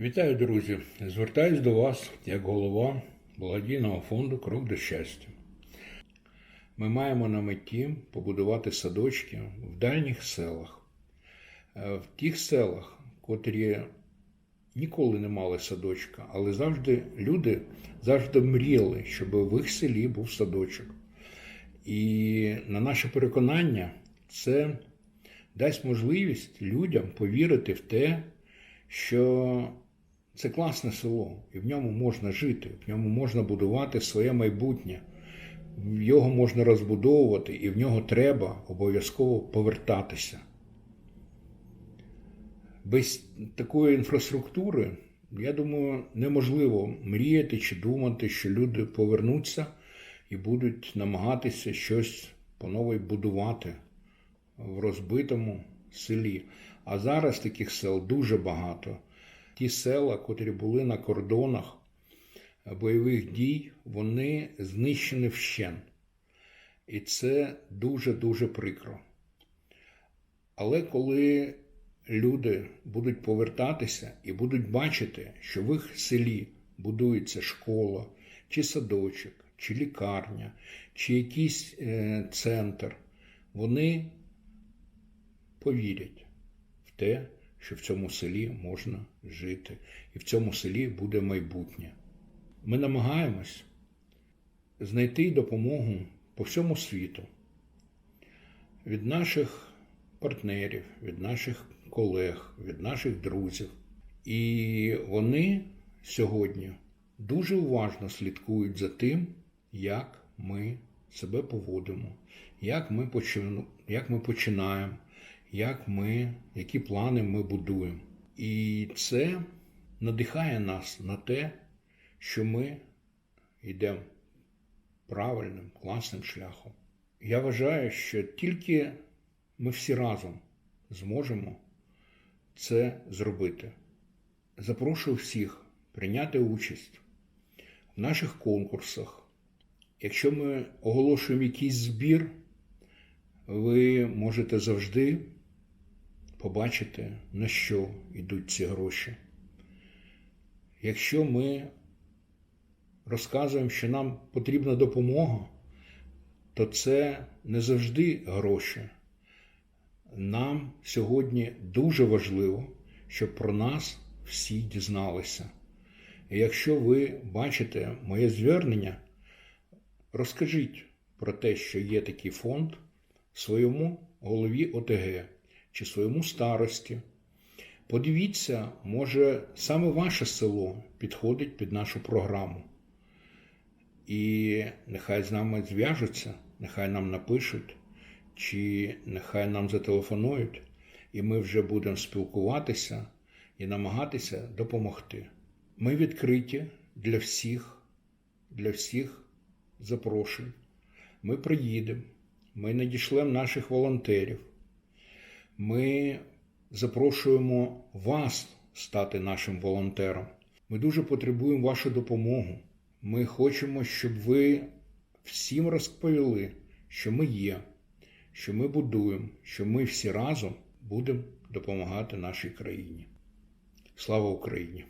Вітаю, друзі! Звертаюсь до вас як голова благодійного фонду Крок до щастя. Ми маємо на меті побудувати садочки в дальніх селах, Е, в тих селах, котрі ніколи не мали садочка, але завжди люди завжди мріяли, щоб в їх селі був садочок. І на наше переконання, це дасть можливість людям повірити в те, що це класне село, і в ньому можна жити, в ньому можна будувати своє майбутнє, його можна розбудовувати, і в нього треба обов'язково повертатися. Без такої інфраструктури, я думаю, неможливо мріяти чи думати, що люди повернуться і будуть намагатися щось по новій будувати в розбитому селі. А зараз таких сел дуже багато. Ті села, котрі були на кордонах бойових дій, вони знищені вщен. І це дуже-дуже прикро. Але коли люди будуть повертатися і будуть бачити, що в їх селі будується школа, чи садочок, чи лікарня, чи якийсь е, центр, вони повірять в те, що в цьому селі можна жити, і в цьому селі буде майбутнє. Ми намагаємось знайти допомогу по всьому світу від наших партнерів, від наших колег, від наших друзів. І вони сьогодні дуже уважно слідкують за тим, як ми себе поводимо, як ми, починаємо, як ми, які плани ми будуємо. І це надихає нас на те, що ми йдемо правильним, класним шляхом. Я вважаю, що тільки ми всі разом зможемо це зробити. Запрошую всіх прийняти участь в наших конкурсах. Якщо ми оголошуємо якийсь збір, ви можете завжди побачити, на що йдуть ці гроші. Якщо ми розказуємо, що нам потрібна допомога, то це не завжди гроші. Нам сьогодні дуже важливо, щоб про нас всі дізналися. І якщо ви бачите моє звернення, розкажіть про те, що є такий фонд своєму голові ОТГ чи своєму старості. Подивіться, може, саме ваше село підходить під нашу програму. І нехай з нами зв'яжуться, нехай нам напишуть, чи нехай нам зателефонують, і ми вже будемо спілкуватися і намагатися допомогти. Ми відкриті для всіх, для всіх запрошень. Ми приїдемо, ми надішлемо наших волонтерів. Ми запрошуємо вас стати нашим волонтером. Ми дуже потребуємо вашу допомогу. Ми хочемо, щоб ви всім розповіли, що ми є, що ми будуємо, що ми всі разом будемо допомагати нашій країні. Слава Україні!